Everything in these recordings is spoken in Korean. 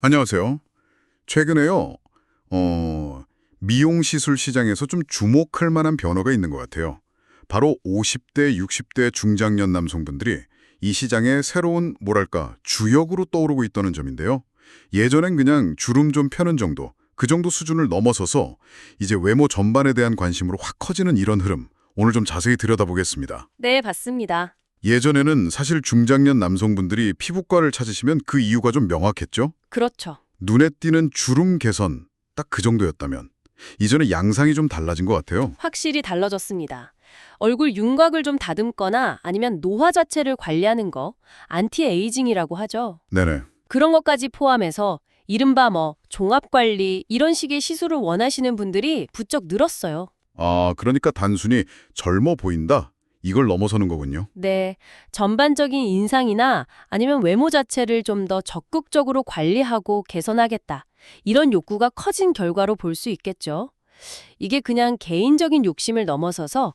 안녕하세요. 최근에요, 어, 미용 시술 시장에서 좀 주목할 만한 변화가 있는 것 같아요. 바로 50대, 60대 중장년 남성분들이 이 시장의 새로운, 뭐랄까, 주역으로 떠오르고 있다는 점인데요. 예전엔 그냥 주름 좀 펴는 정도, 그 정도 수준을 넘어서서 이제 외모 전반에 대한 관심으로 확 커지는 이런 흐름, 오늘 좀 자세히 들여다보겠습니다. 네, 봤습니다. 예전에는 사실 중장년 남성분들이 피부과를 찾으시면 그 이유가 좀 명확했죠? 그렇죠. 눈에 띄는 주름 개선 딱 그 정도였다면 이전에 양상이 좀 달라진 것 같아요. 확실히 달라졌습니다. 얼굴 윤곽을 좀 다듬거나 아니면 노화 자체를 관리하는 거, 안티에이징이라고 하죠. 네네. 그런 것까지 포함해서 이른바 뭐 종합관리 이런 식의 시술을 원하시는 분들이 부쩍 늘었어요. 아 그러니까 단순히 젊어 보인다 이걸 넘어서는 거군요. 네, 전반적인 인상이나 아니면 외모 자체를 좀 더 적극적으로 관리하고 개선하겠다. 이런 욕구가 커진 결과로 볼 수 있겠죠. 이게 그냥 개인적인 욕심을 넘어서서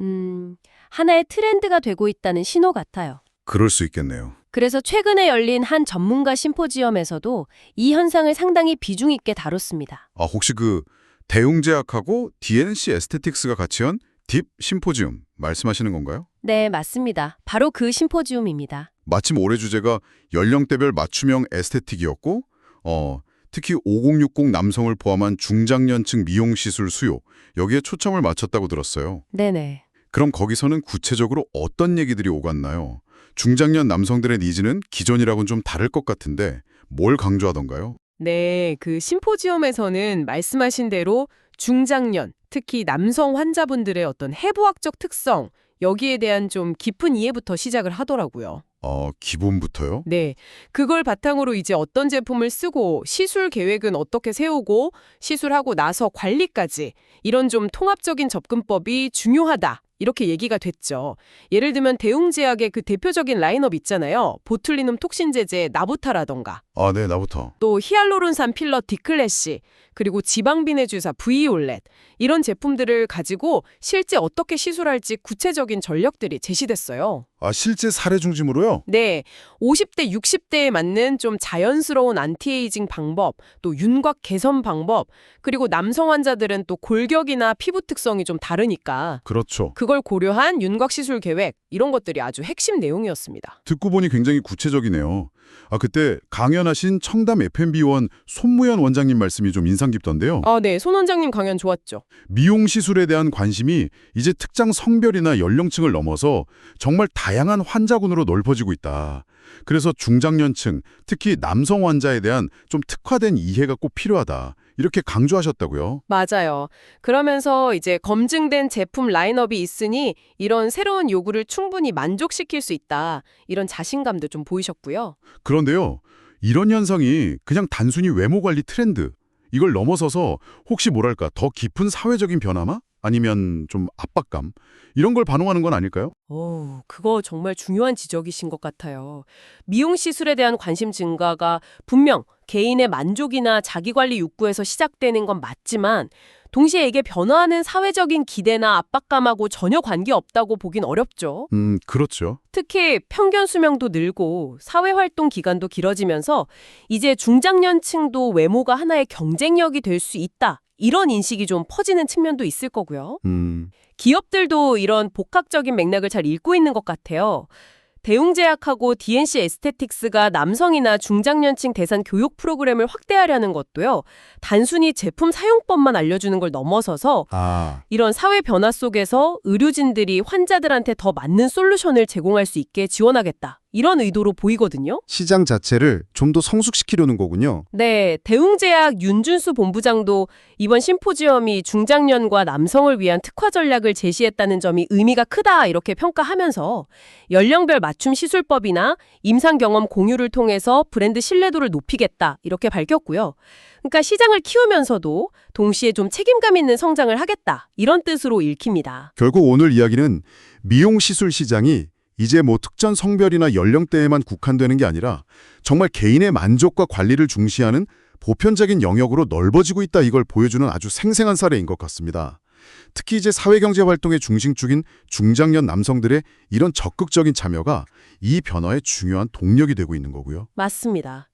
음, 하나의 트렌드가 되고 있다는 신호 같아요. 그럴 수 있겠네요. 그래서 최근에 열린 한 전문가 심포지엄에서도 이 현상을 상당히 비중 있게 다뤘습니다. 아 혹시 그 대웅제약하고 DNC 에스테틱스가 같이 한 딥 심포지움 말씀하시는 건가요? 네, 맞습니다. 바로 그 심포지움입니다. 마침 올해 주제가 연령대별 맞춤형 에스테틱이었고 어 특히 5060 남성을 포함한 중장년층 미용 시술 수요 여기에 초점을 맞췄다고 들었어요. 네네. 그럼 거기서는 구체적으로 어떤 얘기들이 오갔나요? 중장년 남성들의 니즈는 기존이랑은 좀 다를 것 같은데 뭘 강조하던가요? 네, 그 심포지엄에서는 말씀하신 대로 중장년, 특히 남성 환자분들의 어떤 해부학적 특성, 여기에 대한 좀 깊은 이해부터 시작을 하더라고요. 어, 기본부터요? 네, 그걸 바탕으로 이제 어떤 제품을 쓰고 시술 계획은 어떻게 세우고 시술하고 나서 관리까지 이런 좀 통합적인 접근법이 중요하다. 이렇게 얘기가 됐죠. 예를 들면 대웅제약의 그 대표적인 라인업 있잖아요. 보툴리눔 톡신제제 나부타라던가 아, 네, 나부터. 또 히알루론산 필러 디클래시, 그리고 지방비내 주사 브이올렛 이런 제품들을 가지고 실제 어떻게 시술할지 구체적인 전력들이 제시됐어요. 아, 실제 사례 중심으로요? 네, 50대, 60대에 맞는 좀 자연스러운 안티에이징 방법, 또 윤곽 개선 방법, 그리고 남성 환자들은 또 골격이나 피부 특성이 좀 다르니까 그렇죠. 그걸 고려한 윤곽 시술 계획 이런 것들이 아주 핵심 내용이었습니다. 듣고 보니 굉장히 구체적이네요. 아, 그때 강연하신 청담 FMB원 손무현 원장님 말씀이 좀 인상 깊던데요. 아, 네, 손 원장님 강연 좋았죠. 미용 시술에 대한 관심이 이제 특정 성별이나 연령층을 넘어서 정말 다양한 환자군으로 넓어지고 있다. 그래서 중장년층, 특히 남성 환자에 대한 좀 특화된 이해가 꼭 필요하다. 이렇게 강조하셨다고요. 맞아요. 그러면서 이제 검증된 제품 라인업이 있으니 이런 새로운 요구를 충분히 만족시킬 수 있다. 이런 자신감도 좀 보이셨고요. 그런데요. 이런 현상이 그냥 단순히 외모 관리 트렌드, 이걸 넘어서서 혹시 뭐랄까 더 깊은 사회적인 변화마? 아니면 좀 압박감? 이런 걸 반영하는 건 아닐까요? 오, 그거 정말 중요한 지적이신 것 같아요. 미용 시술에 대한 관심 증가가 분명 개인의 만족이나 자기관리 욕구에서 시작되는 건 맞지만 동시에 이게 변화하는 사회적인 기대나 압박감하고 전혀 관계없다고 보긴 어렵죠. 음, 그렇죠. 특히 평균 수명도 늘고 사회 활동 기간도 길어지면서 이제 중장년층도 외모가 하나의 경쟁력이 될 수 있다. 이런 인식이 좀 퍼지는 측면도 있을 거고요. 음, 기업들도 이런 복합적인 맥락을 잘 읽고 있는 것 같아요. 대웅제약하고 DNC 에스테틱스가 남성이나 중장년층 대상 교육 프로그램을 확대하려는 것도요. 단순히 제품 사용법만 알려주는 걸 넘어서서 아, 이런 사회 변화 속에서 의료진들이 환자들한테 더 맞는 솔루션을 제공할 수 있게 지원하겠다. 이런 의도로 보이거든요. 시장 자체를 좀 더 성숙시키려는 거군요. 네, 대웅제약 윤준수 본부장도 이번 심포지엄이 중장년과 남성을 위한 특화 전략을 제시했다는 점이 의미가 크다 이렇게 평가하면서 연령별 맞춤 시술법이나 임상 경험 공유를 통해서 브랜드 신뢰도를 높이겠다 이렇게 밝혔고요. 그러니까 시장을 키우면서도 동시에 좀 책임감 있는 성장을 하겠다 이런 뜻으로 읽힙니다. 결국 오늘 이야기는 미용 시술 시장이 이제 뭐 특정 성별이나 연령대에만 국한되는 게 아니라 정말 개인의 만족과 관리를 중시하는 보편적인 영역으로 넓어지고 있다 이걸 보여주는 아주 생생한 사례인 것 같습니다. 특히 이제 사회경제 활동의 중심축인 중장년 남성들의 이런 적극적인 참여가 이 변화의 중요한 동력이 되고 있는 거고요. 맞습니다.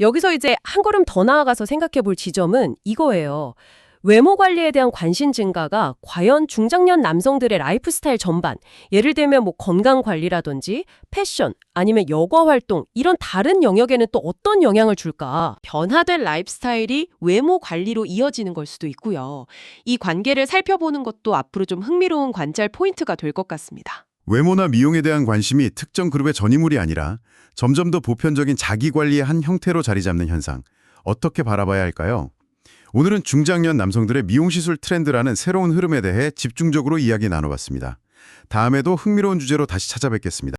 여기서 이제 한 걸음 더 나아가서 생각해 볼 지점은 이거예요. 외모 관리에 대한 관심 증가가 과연 중장년 남성들의 라이프 스타일 전반, 예를 들면 뭐 건강 관리라든지 패션, 아니면 여가 활동 이런 다른 영역에는 또 어떤 영향을 줄까? 변화된 라이프 스타일이 외모 관리로 이어지는 걸 수도 있고요. 이 관계를 살펴보는 것도 앞으로 좀 흥미로운 관찰 포인트가 될 것 같습니다. 외모나 미용에 대한 관심이 특정 그룹의 전유물이 아니라 점점 더 보편적인 자기 관리의 한 형태로 자리 잡는 현상. 어떻게 바라봐야 할까요? 오늘은 중장년 남성들의 미용 시술 트렌드라는 새로운 흐름에 대해 집중적으로 이야기 나눠봤습니다. 다음에도 흥미로운 주제로 다시 찾아뵙겠습니다.